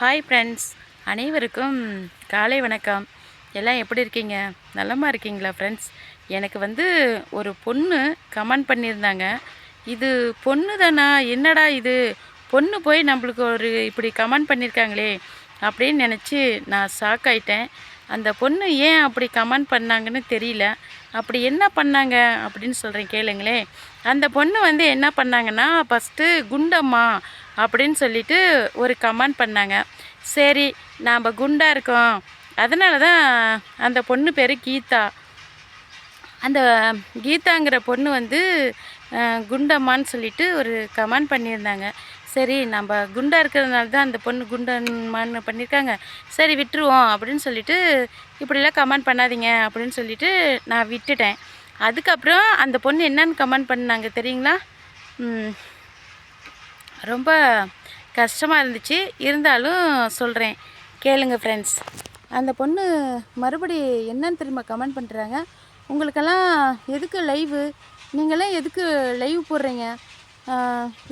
Hi friends அனைவருக்கும் காலை வணக்கம். எல்லாம் எப்படி இருக்கீங்க? நல்லமாக இருக்கீங்களா ஃப்ரெண்ட்ஸ் எனக்கு வந்து ஒரு பொண்ணு கமெண்ட் பண்ணியிருந்தாங்க. இது பொண்ணு தானா என்னடா இது? பொண்ணு போய் நம்மளுக்கு ஒரு இப்படி கமெண்ட் பண்ணியிருக்காங்களே அப்படின்னு நினச்சி நான் ஷாக் ஆயிட்டேன். அந்த பொண்ணு ஏன் அப்படி கமெண்ட் பண்ணாங்கன்னு தெரியல. அப்படி என்ன பண்ணாங்க அப்படின்னு சொல்கிறேன் கேளுங்களேன். அந்த பொண்ணு வந்து என்ன பண்ணாங்கன்னா ஃபஸ்ட்டு குண்டம்மா அப்படின்னு சொல்லிட்டு ஒரு கமெண்ட் பண்ணாங்க. சரி நாம் குண்டாக இருக்கோம். அதனால தான் அந்த பொண்ணு பேர் கீதா. அந்த கீதாங்கிற பொண்ணு வந்து குண்டம்மான்னு சொல்லிட்டு ஒரு கமெண்ட் பண்ணியிருந்தாங்க. சரி நம்ம குண்டா இருக்கிறதுனால தான் அந்த பொண்ணு குண்டம்மான்னு பண்ணியிருக்காங்க. சரி விட்டுருவோம் அப்படின்னு சொல்லிட்டு இப்படிலாம் கமெண்ட் பண்ணாதீங்க அப்படின்னு சொல்லிட்டு நான் விட்டுட்டேன். அதுக்கப்புறம் அந்த பொண்ணு என்னன்னு கமெண்ட் பண்ணாங்க தெரியுங்களா? ரொம்ப கஷ்டமாக இருந்துச்சு. இருந்தாலும் சொல்கிறேன் கேளுங்க ஃப்ரெண்ட்ஸ் அந்த பொண்ணு மறுபடி என்னன்னு தெரியுமா கமெண்ட் பண்ணுறாங்க உங்களுக்கெல்லாம் எதுக்கு லைவு நீங்களாம் எதுக்கு லைவ் போடுறீங்க?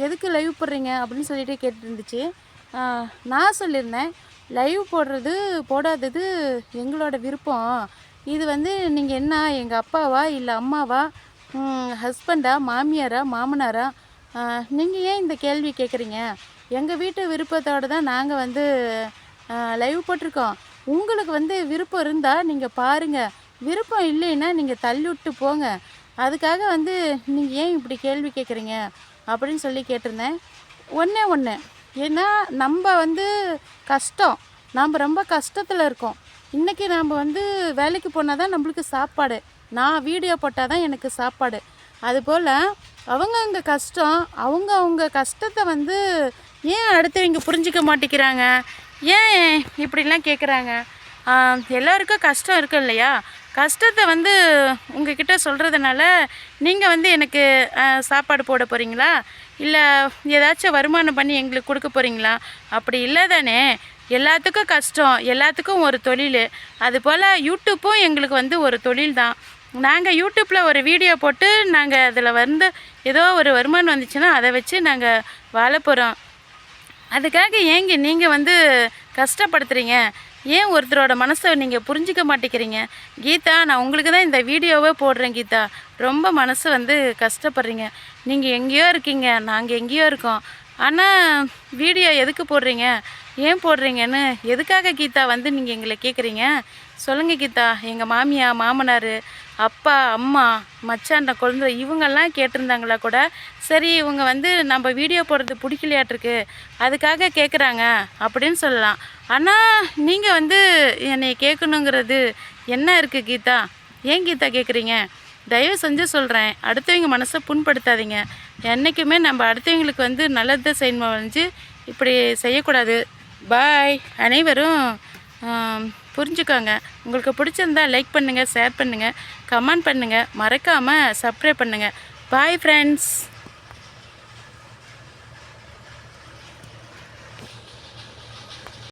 எதுக்கு லைவ் போடுறீங்க? அப்படின்னு சொல்லிட்டு கேட்டுருந்துச்சு. நான் சொல்லியிருந்தேன் லைவ் போடுறது போடாதது எங்களோட விருப்பம். இது வந்து நீங்கள் என்ன எங்கள் அப்பாவா இல்லை அம்மாவா? ஹஸ்பண்டா மாமியாரா மாமனாரா? நீங்கள் ஏன் இந்த கேள்வி கேட்குறீங்க எங்கள் வீட்டு விருப்பத்தோடு தான் நாங்கள் வந்து லைவ் போட்டிருக்கோம். உங்களுக்கு வந்து விருப்பம் இருந்தால் நீங்கள் பாருங்கள் விருப்பம் இல்லைன்னா நீங்கள் தள்ளி விட்டு போங்க. அதுக்காக வந்து நீங்கள் ஏன் இப்படி கேள்வி கேட்குறீங்க அப்படின்னு சொல்லி கேட்டிருந்தேன். ஒன்றே ஒன்று ஏன்னா நம்ம வந்து கஷ்டம். நாம் ரொம்ப கஷ்டத்தில் இருக்கோம். இன்றைக்கி நாம் வந்து வேலைக்கு போனால் தான் நம்மளுக்கு சாப்பாடு. நான் வீடியோ போட்டால் தான் எனக்கு சாப்பாடு. அதுபோல் அவங்க அவங்க கஷ்டம். அவங்க அவங்க கஷ்டத்தை வந்து ஏன் அடுத்தவங்க புரிஞ்சிக்க மாட்டேங்கிறாங்க? ஏன் இப்படிலாம் கேட்குறாங்க எல்லாருக்கும் கஷ்டம் இருக்கு இல்லையா? கஷ்டத்தை வந்து உங்ககிட்ட சொல்கிறதுனால நீங்கள் வந்து எனக்கு சாப்பாடு போட போகிறீங்களா இல்லை ஏதாச்சும் வருமானம் பண்ணி எங்களுக்கு கொடுக்க போகிறீங்களா அப்படி இல்லை தானே. எல்லாத்துக்கும் கஷ்டம். எல்லாத்துக்கும் ஒரு தொழில். அதுபோல் யூடியூப்பும் எங்களுக்கு வந்து ஒரு தொழில் தான். நாங்கள் யூடியூப்பில் ஒரு வீடியோ போட்டு நாங்கள் அதில் வந்து ஏதோ ஒரு வருமானம் வந்துச்சுன்னா அதை வச்சு நாங்கள் வாழ போகிறோம் அதுக்காக ஏங்க நீங்கள் வந்து கஷ்டப்படுத்துறீங்க? ஏன் ஒருத்தரோட மனசை நீங்கள் புரிஞ்சிக்க மாட்டேங்கிறீங்க? கீதா நான் உங்களுக்கு தான் இந்த வீடியோவே போடுறேன் கீதா. ரொம்ப மனசு வந்து கஷ்டப்படுறீங்க. நீங்கள் எங்கேயோ இருக்கீங்க நாங்கள் எங்கேயோ இருக்கோம். ஆனால் வீடியோ எதுக்கு போடுறீங்க? ஏன் போடுறீங்கன்னு எதுக்காக கீதா வந்து நீங்கள் எங்களை கேட்குறீங்க சொல்லுங்கள் கீதா. எங்கள் மாமியா மாமனார் அப்பா அம்மா மச்சான் குழந்தை இவங்கெல்லாம் கேட்டிருந்தாங்களா கூட? சரி இவங்க வந்து நம்ம வீடியோ போடுறது பிடிக்கலையாட்டிருக்கு. அதுக்காக கேட்குறாங்க அப்படின்னு சொல்லலாம். ஆனால் நீங்கள் வந்து என்னை கேட்கணுங்கிறது என்ன இருக்குது கீதா? ஏன் கீதா கேட்குறீங்க தயவு செஞ்சு சொல்கிறேன் அடுத்தவங்க மனசை புண்படுத்தாதீங்க. என்றைக்குமே நம்ம அடுத்தவங்களுக்கு வந்து நல்லதை செய்யணும் வந்து இப்படி செய்யக்கூடாது. பாய் அனைவரும் புரிஞ்சுக்கோங்க. உங்களுக்கு பிடிச்சிருந்தா லைக் பண்ணுங்கள் ஷேர் பண்ணுங்கள் கமெண்ட் பண்ணுங்கள் மறக்காமல் சப்ஸ்கிரைப் பண்ணுங்கள் பாய் ஃப்ரெண்ட்ஸ்